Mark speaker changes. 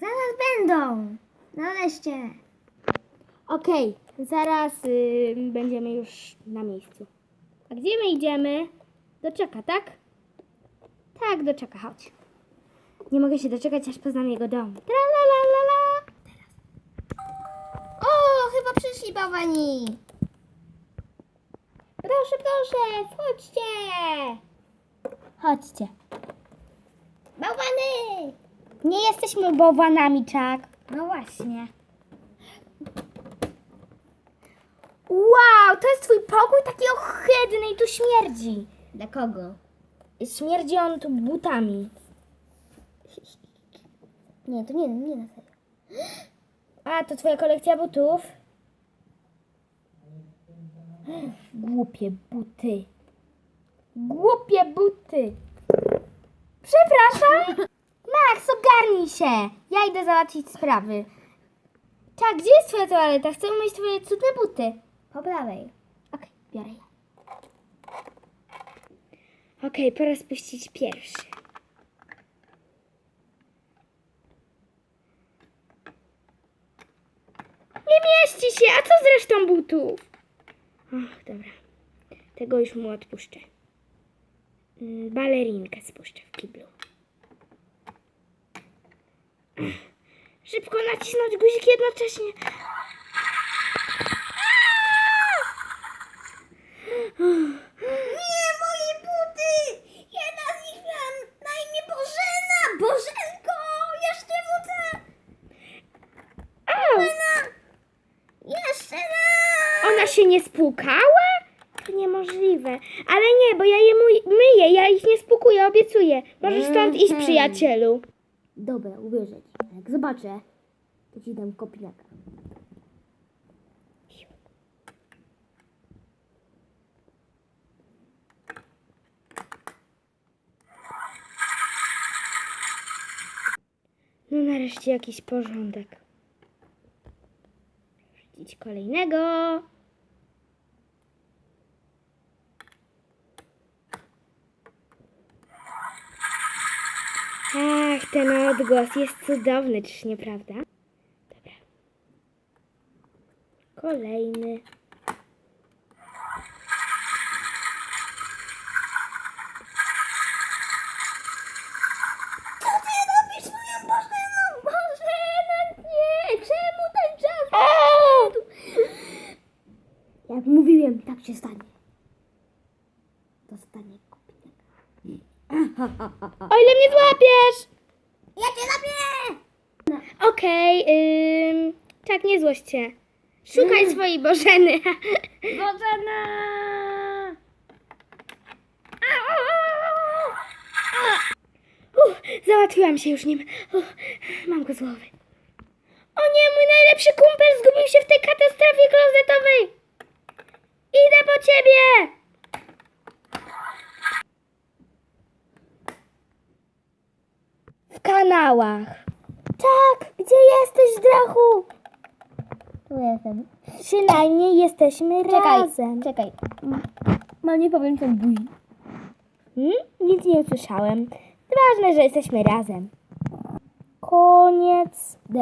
Speaker 1: zaraz będą. Nareszcie.
Speaker 2: Okej, zaraz y, będziemy już na miejscu. A gdzie my idziemy? Do czeka, tak? Tak, do czeka, chodź. Nie mogę się doczekać, aż poznam jego dom. Tralalala.
Speaker 1: O, chyba przyszli bałwani.
Speaker 2: Proszę, proszę, wchodźcie. Chodźcie. Nie jesteśmy bałwanami, Czak.
Speaker 1: No właśnie.
Speaker 2: Wow, to jest twój pokój taki ohydny i tu śmierdzi.
Speaker 1: Dla kogo?
Speaker 2: Śmierdzi on tu butami.
Speaker 1: Nie, to nie, nie na serio.
Speaker 2: A, to twoja kolekcja butów? Głupie buty. Głupie buty. Przepraszam. Max, ogarnij się. Ja idę załatwić sprawy. Tak, gdzie jest twoja toaleta? Chcę umyć twoje cudne buty.
Speaker 1: Po prawej.
Speaker 2: Okej, biorę je. Okej, pora spuścić pierwszy. Nie mieści się, a co z resztą butów? Och, dobra. Tego już mu odpuszczę. Mm, Balerinkę spuszczę w kiblu. Szybko nacisnąć guzik jednocześnie.
Speaker 1: Nie, moje buty! Jedna z nich miała na imię Bożena! Bożenko! Jeszcze wrócę!
Speaker 2: Au!
Speaker 1: Jeszcze raz!
Speaker 2: Ona się nie spłukała? To niemożliwe. Ale nie, bo ja je myję, ja ich nie spłukuję, obiecuję. Możesz stąd iść,
Speaker 1: Mhm.
Speaker 2: przyjacielu.
Speaker 1: Dobra, uwierzę ci. Jak zobaczę, to ci dam kopniaka.
Speaker 2: No nareszcie jakiś porządek. Rzucić kolejnego. Ten odgłos jest cudowny, czyż nieprawda? Dobra. Kolejny.
Speaker 1: Co ty robisz moją Bożeną? Bożena, nie! Czemu ten czas? Jak mówiłem, tak się stanie. Dostanie kopniaka.
Speaker 2: O ile mnie złapiesz!
Speaker 1: Ja cię zabiję!
Speaker 2: Okej, ym, tak, nie złość się. Szukaj swojej Bożeny.
Speaker 1: Bożena!
Speaker 2: Uff, załatwiłam się już nim. Uff, mam go z głowy. O nie, mój najlepszy kumpel zgubił się w tej katastrofie klozetowej. Idę po ciebie. W kanałach. Tak, gdzie jesteś, Drachu?
Speaker 1: Tu jestem.
Speaker 2: Przynajmniej jesteśmy
Speaker 1: Czekaj,
Speaker 2: razem.
Speaker 1: czekaj. Mam nie powiem ten buzi.
Speaker 2: Hmm? Nic nie usłyszałem. Ważne, że jesteśmy razem. Koniec.